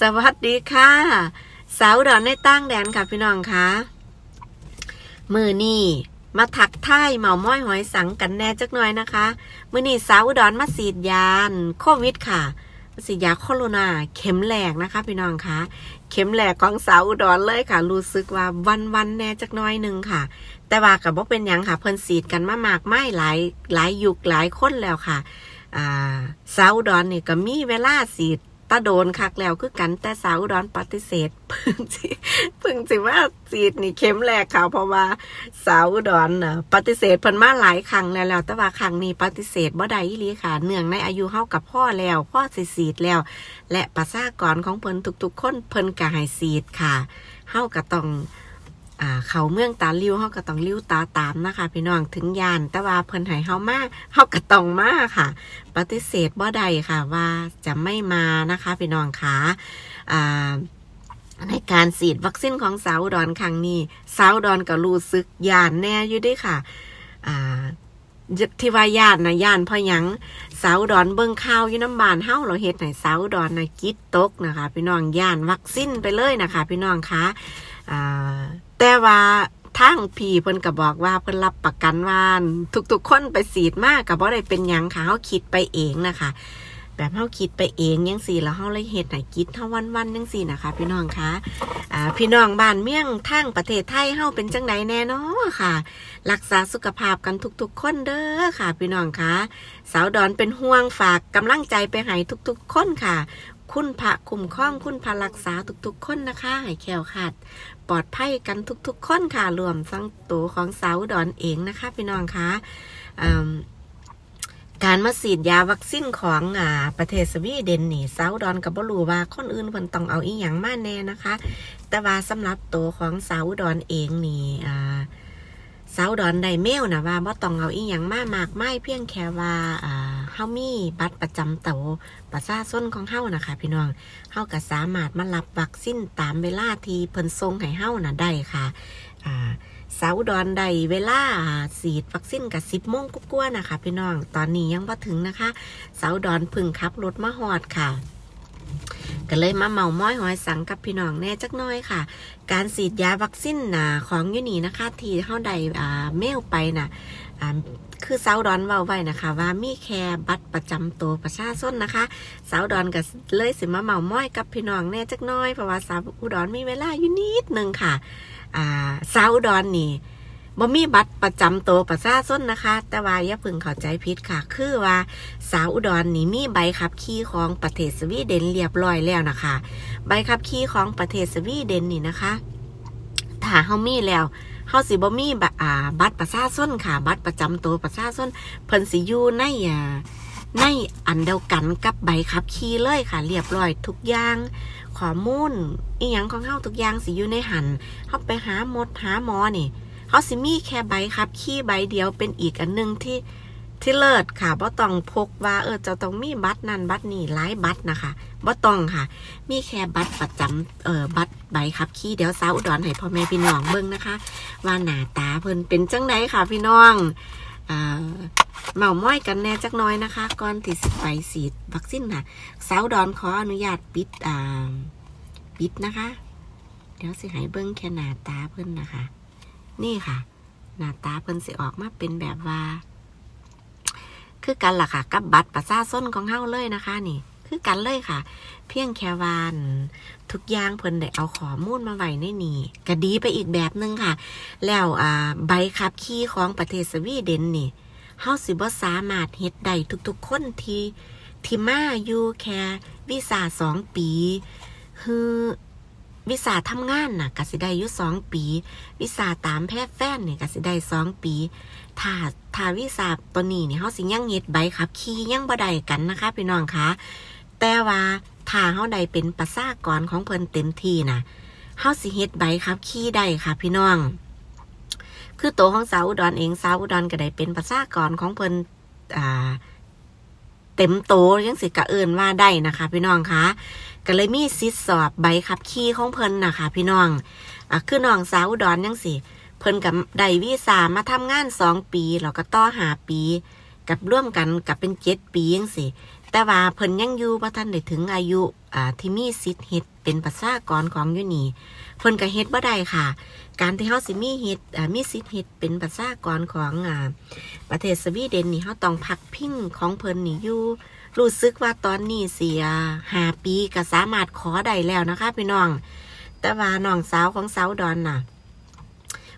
สวัสดีค่ะ สาวดอนในตั้งแดนค่ะพี่น้องคะมือนี่มาถักท่ายเหมาม้อยหอยสังกันแน่จักหน่อยนะคะ มือนี่สาวอุดอนมาสีดยานโควิดค่ะมาสีดยาโคโรนาเข็มแหลกนะคะ พี่น้องคะเข็มแหลกของสาวอุดรเลยค่ะ รู้สึกว่าวันวันแน่จักหน้อยหนึ่งค่ะ แต่ว่ากับว่าเป็นยังค่ะเพิ่นสีดกันมามากไม่หลายหลายยุคหลายคนแล้วค่ะ อ่าสาวอุดรนี่ก็มีเวลาสีด ตาโดนคักแล้วคือกันแต่สาวอุดรปฏิเสธเพิ่งสิเพิ่งสิว่าสีดนี่เข้มแรกค่ะเพราะว่าสาวอุดรน่ะปฏิเสธเพิ่นมาหลายครั้งแล้วแล้วแต่ว่าครั้งนี้ปฏิเสธบ่ได้อีหลีค่ะ เนื่องในอายุเฮากับพ่อแล้วพ่อสิสีดแล้ว และประชากรของเพิ่นทุกๆคนเพิ่นก็ให้สีดค่ะเฮาก็ต้อง อ่าเขาเมืองตาลิ้วเฮาก็ต้องลิ้วตาตามนะคะพี่น้องถึงยานแต่ว่าเพิ่นให้เฮามาเฮาก็ต้องมาค่ะ ปฏิเสธบ่ได้ค่ะว่าจะไม่มานะคะพี่น้องค่ะอ่าในการฉีดวัคซีนของสาวอุดรครั้งนี้สาวอุดรก็รู้สึกยานแน่อยู่ด้วยค่ะอ่าที่ว่าย่านนะยานเพราะหยังสาวอุดรเบิ่งข่าวอยู่น้ำบานเฮาเราเฮ็ดให้สาวอุดรนะกิดตกนะคะ พี่น้องย่านวัคซีนไปเลยนะคะ พี่น้องคะอ่า แต่ว่าทางพี่เพิ่นก็บอกว่าเพิ่นรับประกันว่าทุกๆคนไปสีดมากกับว่าอะได้เป็นยังค่ะเฮาคิดไปเองนะคะ แบบเฮาคิดไปเองยังสี่แล้วเฮาเลยเฮ็ดให้กิจเฮาวันๆจังสี่นะคะ พี่น้องคะอ่าพี่น้องบ้านเมี่ยงทางประเทศไทยเฮาเป็นจังไดแน่นาะค่ะ รักษาสุขภาพกันทุกๆ คนเด้อค่ะ พี่น้องคะสาวดอนเป็นห่วงฝากกำลังใจไปให้ทุกๆ คนค่ะ คุณพระคุ้มครองคุณพระรักษาทุกๆ คนนะคะให้แขวขาดปลอดภัยกันทุกๆ คนค่ะรวมทั้งตัวของสาวดอนเองนะคะพี่น้องคะการมาฉีดยาวัคซีนของอ่าประเทศสวีเดนนี่สาวดอนกับบรูว่าคนอื่นเพิ่นต้องเอาอีหยังมาแน่นะคะ แต่ว่าสำหรับตัวของสาวดอนเองนี่อ่าสาวดอนได้เมลนะว่าบ่ต้องเอาอีหยังมามากไม่เพียงแค่ว่าอ่า เฮามีบัตรประจำตัวประชาชนของเฮานะคะ พี่น้องเฮาก็สามารถมารับวัคซีนตามเวลาที่เพิ่นทรงให้เฮาน่ะได้ค่ะอ่าสาวดอนได้เวลาฉีดวัคซีนกับสิบโมงกุ้กๆนะคะ พี่น้องตอนนี้ยังบ่ถึงนะคะสาวดอนพึ่งขับรถมาหอดค่ะ ก็เลยมาเมาม้อยหอยสังกับพี่น้องแน่จักน้อยค่ะ การฉีดยาวัคซีนน่ะของยูนีนะคะที่เฮาได้อ่าเมลไปน่ะอ่าคือสาวดอนเว้าไว้นะคะ ว่ามีแค่บัตรประจำตัวประชาชนนะคะสาวดอนก็เลยสิมาเมาม้อยกับพี่น้องแน่จักน้อยเพราะว่าสาวอุดรมีเวลาอยู่นิดนึงค่ะอ่าสาวอุดรนี่ บ่มีบัตรประจำตัวประชาชนนะคะ แต่ว่าอย่าพึงเข้าใจผิดค่ะ คือว่าสาวอุดรนี่มีใบขับขี่ของประเทศสวีเดนเรียบร้อยแล้วนะคะ ใบขับขี่ของประเทศสวีเดนนี่นะคะ ถ้าเฮามีแล้วเฮาสิบ่มีบ,บัตรประชาชนค่ะ บัตรประจำตัวประชาชนเพิ่นสิอยู่ในอ่าในอันเดียวกันกับใบขับขี่เลยค่ะ เรียบร้อยทุกอย่างข้อมูลอีหยังของเฮาทุกอย่างสิอยู่ในหันเฮาไปหาหมดหาหมอนี่ เฮาสิมีแค่ใบขับ ขี่ใบเดียวเป็นอีกอันหนึงที่ที่เลิศค่ะบ่ต้องพกว่าเออจะต้องมีบัตรนั่นบัตรนี่หลายบัตรนะคะบ่ต้องค่ะ มีแค่บัตรประจำเอ่อบัตรใบขับขี่เดี๋ยวสาวอุดรให้พ่อแม่พี่น้องเบิ่งนะคะ ว่าหน้าตาเพิ่นเป็นจังไดค่ะพี่น้องอ่าเมาม้อยกันแน่จักน้อยนะคะ ก่อนที่สิไปฉีดวัคซีนค่ะสาวอุดรขออนุญาตปิดอ่าปิดนะคะ เดี๋ยวสิให้เบิ้งแค่หน้าตาเพิ่นนะคะ นี่ค่ะ หน้าตาเพิ่นสิออกมาเป็นแบบว่า คือกันล่ะค่ะ กับบัตรประชาชนของเฮาเลยนะคะ นี่ คือกันเลยค่ะ เพียงแค่วานทุกอย่างเพิ่นได้เอาข้อมูลมาไว้ในนี่ก็ดีไปอีกแบบหนึงค่ะ แล้วอ่าใบขับขี่ของประเทศสวีเดนนี่เฮาสิบ่สามารถเฮ็ดได้ทุกๆคนที่ที่มาอยู่แค่วีซ่าสองปีคือ วิสาทำงานน่ะกสิได้อยู่สองปี วิสาตามแพทย์แฟนเนี่ยกสิได้สองปี ถ้าถ้าวิสาตัวนี้เนี่ยเขาสิยังเฮ็ดใบขับขี่ยังบ่ได้กันนะคะพี่น้องคะแต่ว่าถ้าเขาได้เป็นประชากรของเพิ่นเต็มที่น่ะเขาสิเฮ็ดใบขับขี่ได้ค่ะพี่น้อง คือตัวของสาวอุดรเองสาวอุดรก็ได้เป็นประชากรของเพิ่นอ่าเต็มโตยังสิกะเอินว่าได้นะคะ พี่น้องคะ ก็เลยมีสิทสอบใบขับขี่ของเพิ่นนะคะพี่น้องอะคือน้องสาวดอุดรยังสิเพิ่นกับได้วีซ่ามาทำงานสองปีแล้วก็ต่อหาปี กับร่วมกันกับเป็นเจ็ดปียังสิแแต่ว่าเพิ่นยังอยู่บ่ทันได้ถึงอายุอ่าที่มีสิทธิ์เฮ็ดเป็นประชากรของยูนี่เพิ่นก็เฮ็ดบ่ได้ค่ะ การที่เฮาสิมีเฮ็ดอ่ามีสิทธิ์เฮ็ดเป็นประชากรของอ่าประเทศสวีเดนนี่เฮาต้องพักพิงของเพิ่นนี่อยู่ รู้สึกว่าตอนนี้เสียหาปีก็สามารถขอได้แล้วนะคะพี่น้อง แต่ว่าน้องสาวของสาวดอนน่ะ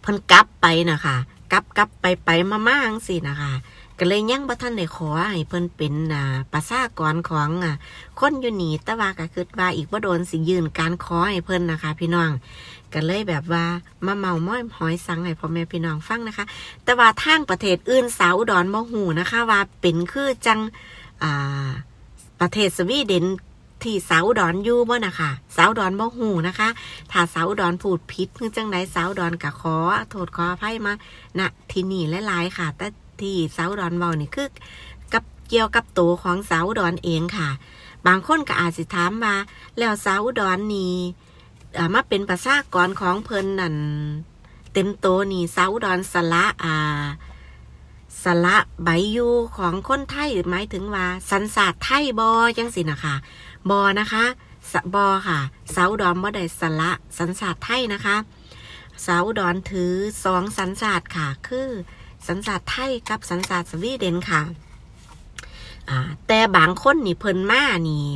เพิ่นกลับไปนะคะกลับกลับไปไปมามาจังสินะคะก็เลยยังบ่ทันได้ขอให้เพิ่นเป็นอ่าประชากรของอ่าคนอยู่นี่แต่ว่าก็คิดว่าอีกบ่โดนสิยืนการขอให้เพิ่นนะคะ พี่น้องก็เลยแบบว่ามาเมาม้อยหอยสังให้พ่อแม่พี่น้องฟังนะคะ แต่ว่าทางประเทศอื่นสาวอุดรบ่หูนะคะ ว่าเป็นคือจัง ประเทศสวีเดนที่สาวดอนอยู่บ่นะคะสาวดอนบ่หูนะคะ ถ้าสาวดอนพูดผิดคือจังไดสาวดอนกะขอโทษขออภัยมาณที่นี่หลายๆค่ะ แต่ที่สาวดอนเว้านี่คือกับเกี่ยวกับตัวของสาวดอนเองค่ะ บางคนก็อาจสิถามว่าแล้วสาวดอนนี่มาเป็นประชากรของเพิ่นนั่นเต็มโตนี่สาวดอนสละอ่า สละใบยูของคนไทยหมายถึงว่าสันศาสตร์ไทยบอจังสินะคะบอนะคะสบอค่ะสาวดอนบ่ได้สละสันศาสตร์ไทยนะคะสาวดอนถือสองสันศาสตร์ค่ะ คือสันศาสตร์ไทยกับสันศาสตร์สวีเดนค่ะแต่บางคนนี่เพิ่นมานี่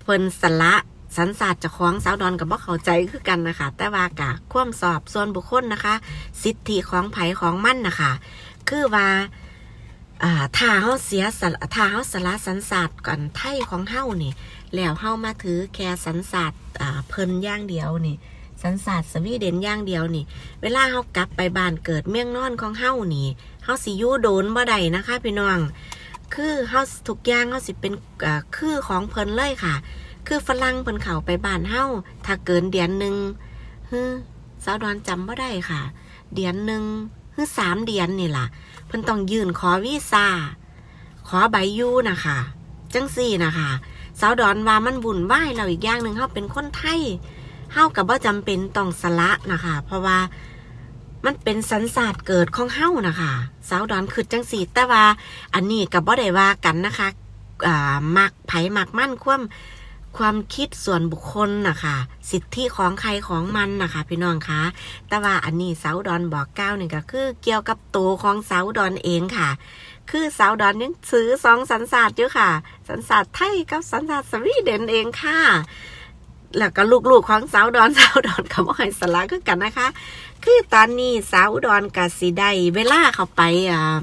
เพิ่นสละสันศาสตร์จะคล้องสาวดอนกับบ่เข้าใจคือกันนะคะ แต่ว่ากะควมสอบส่วนบุคคลนะคะ สิทธิของไผของมั่นนะคะ คือว่าอ่าถ้าเฮาเสียสละถ้าเฮาสละสันศาสตร์ก่อนไทยของเฮานี่แล้วเฮามาถือแค่สันศาสตร์อ่าเพิ่นย่างเดียวนี่ สันศาสตร์สวีเดนย่างเดียวนี่ เวลาเฮากลับไปบ้านเกิดเมืองนอนของเฮานี่เฮาสิยู่โดนบ่ได้นะคะพี่น้อง คือเฮาทุกอย่างเฮาสิเป็นคือของเพิ่นเลยค่ะ คือฝรั่งเพิ่นเข้าไปบ้านเฮาถ้าเกินเดือนหนึ่งฮึสาวดอนจำบ่ได้ค่ะ เดือนหนึ่ง คือสามเดือนนี่ล่ะ เพิ่นต้องยื่นขอวีซ่า ขอใบยูนะคะ จังสี่นะคะสาวดอนว่ามันบุ่นวายเราอีกอย่างหนึ่งเฮาเป็นคนไทยเฮากับว่าจำเป็นต้องสละนะคะ เพราะว่ามันเป็นสันศาสตร์เกิดของเฮานะคะสาวดอนคือจังสี่แต่ว่า อันนี้กับบ่ได้ว่ากันนะคะอ่ามักไผ่มักมั่นความ ความคิดส่วนบุคคลนะคะสิทธิของใครของมันนะคะพี่น้องคะแต่ว่าอันนี้สาวดอนบอกก้าวนี่งก็คือเกี่ยวกับตัวของสาวดอนเองค่ะ คือสาวดอนยังซื้อสองสันศาสตร์อยู่ค่ะ สันศาสตร์ไทยกับสันศาสตร์สวีเดนเองค่ะแล้วก็ลูกๆของสาวดอนสาวดอนกับว่าให้สละคือกันนะคะ คือตอนนี้สาวดอนกับสีได้เวลาเข้าไปอ่า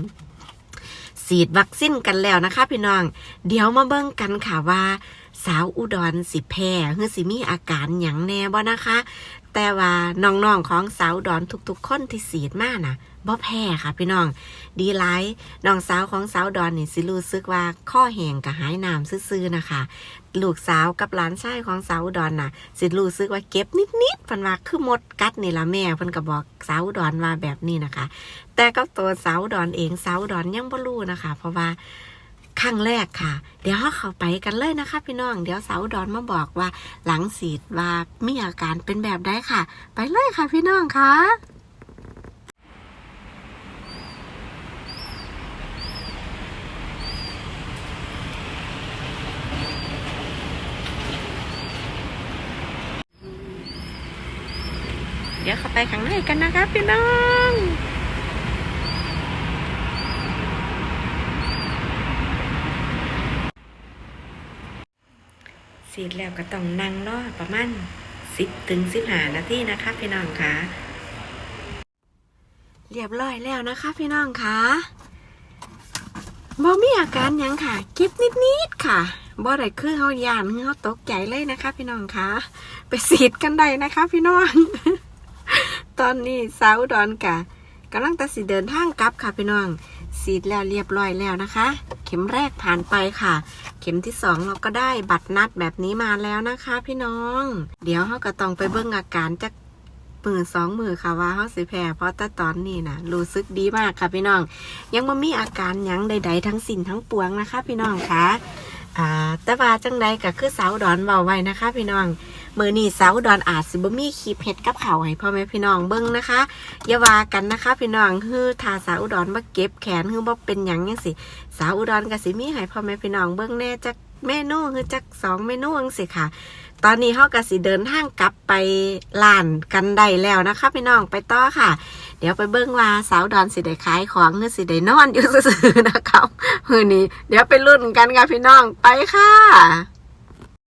ฉีดวัคซีนกันแล้วนะคะ พี่น้อง เดี๋ยวมาเบิ่งกันค่ะว่า สาวอุดรสิแพ้หรือสิมีอาการหยังแน่บ่นะคะ แต่ว่าน้องๆของสาวอุดรทุกๆคนที่ฉีดมาน่ะ บ่แพ้ค่ะพี่น้อง ดีไลท์น้องสาวของสาวอุดรนี่สิรู้สึกว่าข้อแห้งกับหายน้ำซื่อๆนะคะ ลูกสาวกับหลานชายของสาวดรน่ะ สิรู้สึกว่าเก็บนิดๆพันว่าคือมดกัดนี่ละแม่เพิ่นก็บอกสาวดอุดรว่าแบบนี้นะคะ แต่ก็ตัวสาวดอุดรเองสาวดอุดรยังบ่รู้นะคะ เพราะว่าครั้งแรกค่ะ เดี๋ยวเข้าไปกันเลยนะคะ พี่น้อง เดี๋ยวสาวดอุดรมาบอกว่า หลังสีดว่ามีอาการเป็นแบบใดค่ะ ไปเลยค่ะพี่น้องค่ะ เดี๋ยวเข้าไปข้งในกันนะคะพี่น้องสีดแล้วก็ต้องนั่งรอประมาณสิบถึงสิบห้านาทีนะคะพี่น้องคะเรียบร้อยแล้วนะคะพี่น้องคะบ่มีอาการยังค่ะเก็บนิดๆค่ะบ่ได้คือเฮายานเฮาตกใจเลยนะคะ พี่น้องคะไปสีดกันได้นะคะ พี่น้อง ตอนนี้สาวดอนกะกำลังตัดสินเดินทางกลับค่ะพี่น้องสีดแล้วเรียบร้อยแล้วนะคะ เข็มแรกผ่านไปค่ะ เข็มที่สองเราก็ได้บัตรนัดแบบนี้มาแล้วนะคะ พี่น้อง เดี๋ยวเขาก็ต้องไปเบิ่งอาการจากมือสองมือค่ะว่าเขาสิแพ้เพราะแต่ตอนนี้นะรู้สึกดีมากค่ะพี่น้อง ยังไม่มีอาการยังใด ๆ ทั้งสิ้นทั้งปวงนะคะ พี่น้องคะอ่าแต่ว่าจังใดก็คือสาวดอนเบาไว้นะคะ พี่น้อง มือนี้สาวอุดอนอาจสิบ่มีคลิปเฮ็ดกับเขาให้พ่อแม่พี่น้องเบิ่งนะคะอย่าว่ากันนะคะ พี่น้องคือถ้าสาวอุดรมาเก็บแขนคือบ่เป็นหยังจังซี่สาวอุดรก็สิมีให้พ่อแม่พี่น้องเบิ่งแน่จักเมนูคือจักสองเมนูจังซี่ค่ะ ตอนนี้เฮาก็สิเดินทางกลับไปร้านกันได้แล้วนะคะ พี่น้องไปต่อค่ะ เดี๋ยวไปเบิ่งว่าสาวอุดอนสิได้ขายของหรือสิได้นอนอยู่ซื่อๆนะคะมื้อนี้เดี๋ยวไปลุ้นกันค่ะพี่น้องไปค่ะ